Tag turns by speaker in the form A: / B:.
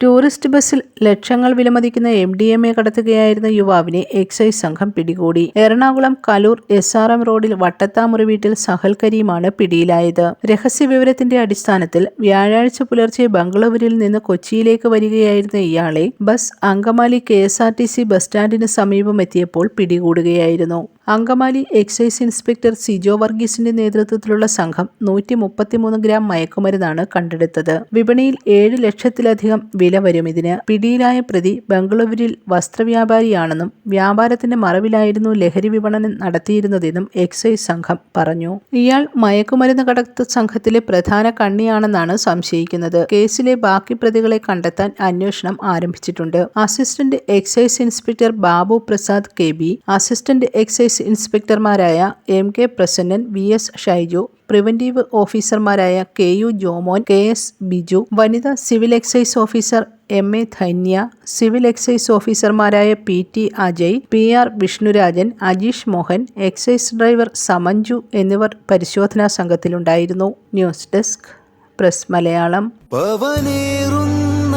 A: Tourist ബസ്സിൽ ലക്ഷങ്ങൾ വിലമതിക്കുന്ന എം ഡി എം എ കടത്തുകയായിരുന്ന യുവാവിനെ എക്സൈസ് സംഘം പിടികൂടി. Ernakulam Kaloor S R M റോഡിൽ വട്ടത്താമുറി വീട്ടിൽ സഹൽ കരീമാണ് പിടിയിലായത്. രഹസ്യവിവരത്തിന്റെ അടിസ്ഥാനത്തിൽ വ്യാഴാഴ്ച പുലർച്ചെ ബംഗളൂരുവിൽ നിന്ന് കൊച്ചിയിലേക്ക് വരികയായിരുന്ന ഇയാളെ bus Angamaly K S R T C bus സ്റ്റാൻഡിന് സമീപം എത്തിയപ്പോൾ പിടികൂടുകയായിരുന്നു. അങ്കമാലി എക്സൈസ് ഇൻസ്പെക്ടർ സിജോ വർഗീസിന്റെ നേതൃത്വത്തിലുള്ള സംഘം നൂറ്റി മുപ്പത്തിമൂന്ന് ഗ്രാം മയക്കുമരുന്നാണ് കണ്ടെടുത്തത്. വിപണിയിൽ ഏഴ് ലക്ഷത്തിലധികം വില വരും. ഇതിന് പിടിയിലായ പ്രതി ബംഗളൂരുവിൽ വസ്ത്രവ്യാപാരിയാണെന്നും വ്യാപാരത്തിന്റെ മറവിലായിരുന്നു ലഹരി വിപണനം നടത്തിയിരുന്നതെന്നും എക്സൈസ് സംഘം പറഞ്ഞു. ഇയാൾ മയക്കുമരുന്ന് കടത്ത് സംഘത്തിലെ പ്രധാന കണ്ണിയാണെന്നാണ് സംശയിക്കുന്നത്. കേസിലെ ബാക്കി പ്രതികളെ കണ്ടെത്താൻ അന്വേഷണം ആരംഭിച്ചിട്ടുണ്ട്. Assistant excise inspector Babu Prasad K B assistant excise ഇൻസ്പെക്ടർമാരായ M K Prasannan V S Shaiju preventive ഓഫീസർമാരായ K U Jomon K S Biju വനിതാ civil excise officer M A Dhanya civil excise ഓഫീസർമാരായ P T Ajay P R Vishnurajan Ajeesh Mohan excise driver Samanju എന്നിവർ പരിശോധനാ സംഘത്തിലുണ്ടായിരുന്നു. News desk press Malayalam.
B: പവനേറുന്ന